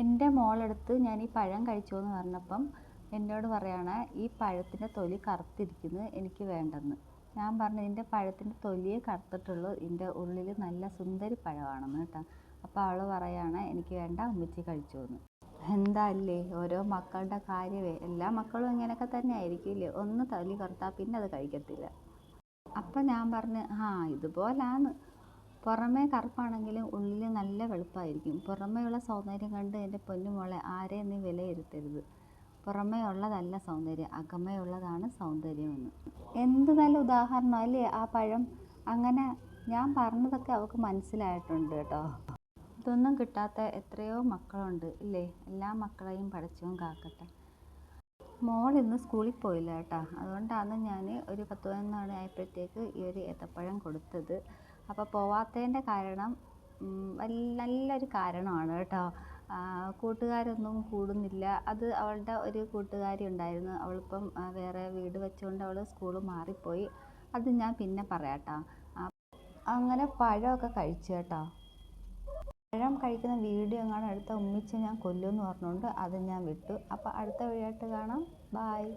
എന്റെ മോളെടുത്ത് ഞാൻ ഈ പഴം കഴിച്ചു എന്ന് പറഞ്ഞപ്പം എന്നോട് പറയാണ് ഈ പഴത്തിന്റെ തൊലി കറുത്തിരിക്കുന്നു എനിക്ക് വേണ്ടെന്ന്. ഞാൻ പറഞ്ഞു ഇതിന്റെ പഴത്തിന്റെ തൊലിയെ കറുത്തിട്ടുള്ളൂ ഇതിന്റെ ഉള്ളിൽ നല്ല സുന്ദരി പഴമാണെന്ന് കേട്ടോ. അപ്പോൾ അവൾ പറയാണ് എനിക്ക് വേണ്ട ഉമ്മച്ചി കഴിച്ചു എന്ന് എന്താ അല്ലേ ഓരോ മക്കളുടെ കാര്യമേ എല്ലാ മക്കളും ഇങ്ങനെയൊക്കെ തന്നെ ആയിരിക്കില്ലേ ഒന്ന് തൊലി കറുത്താൽ പിന്നെ അത് കഴിക്കത്തില്ല. അപ്പം ഞാൻ പറഞ്ഞു ആ ഇതുപോലാണ് പുറമേ കറുപ്പാണെങ്കിലും ഉള്ളിൽ നല്ല വെളുപ്പായിരിക്കും. പുറമേയുള്ള സൗന്ദര്യം കണ്ട് എന്റെ പൊന്നുമോളെ ആരെ നീ വിലയിരുത്തരുത്. പുറമേ ഉള്ളതല്ല സൗന്ദര്യം അകമേ ഉള്ളതാണ് സൗന്ദര്യമെന്ന്. എന്ത് നല്ല ഉദാഹരണം അല്ലേ ആ പഴം? അങ്ങനെ ഞാൻ പറഞ്ഞതൊക്കെ അവൾക്ക് മനസ്സിലായിട്ടുണ്ട് കേട്ടോ. ഇതൊന്നും കിട്ടാത്ത എത്രയോ മക്കളുണ്ട് ഇല്ലേ? എല്ലാ മക്കളെയും പഠിച്ചും കാക്കട്ടെ. മോൾ ഇന്ന് സ്കൂളിൽ പോയില്ല കേട്ടോ. അതുകൊണ്ടാണ് ഞാൻ ഒരു പത്ത് പതിനൊന്ന് മണി ആയപ്പോഴത്തേക്ക് ഈ ഒരു ഏത്തപ്പഴം കൊടുത്തത്. അപ്പോൾ പോവാത്തതിന്റെ കാരണം നല്ലൊരു കാരണമാണ് കേട്ടോ. കൂട്ടുകാരൊന്നും കൂടുന്നില്ല. അത് അവളുടെ ഒരു കൂട്ടുകാരി ഉണ്ടായിരുന്നു. അവളിപ്പം വേറെ വീട് വെച്ചുകൊണ്ട് അവൾ സ്കൂൾ മാറിപ്പോയി. അത് ഞാൻ പിന്നെ പറയാം അങ്ങനെ പഴമൊക്കെ കഴിച്ചു കേട്ടോ. പഴം കഴിക്കുന്ന വീഡിയോ എങ്ങാനും അടുത്ത ഉമ്മിച്ച് ഞാൻ കൊല്ലുമെന്ന് പറഞ്ഞുകൊണ്ട് അത് ഞാൻ വിട്ടു. അപ്പോൾ അടുത്ത വീഡിയോ ആയിട്ട് കാണാം. ബായ്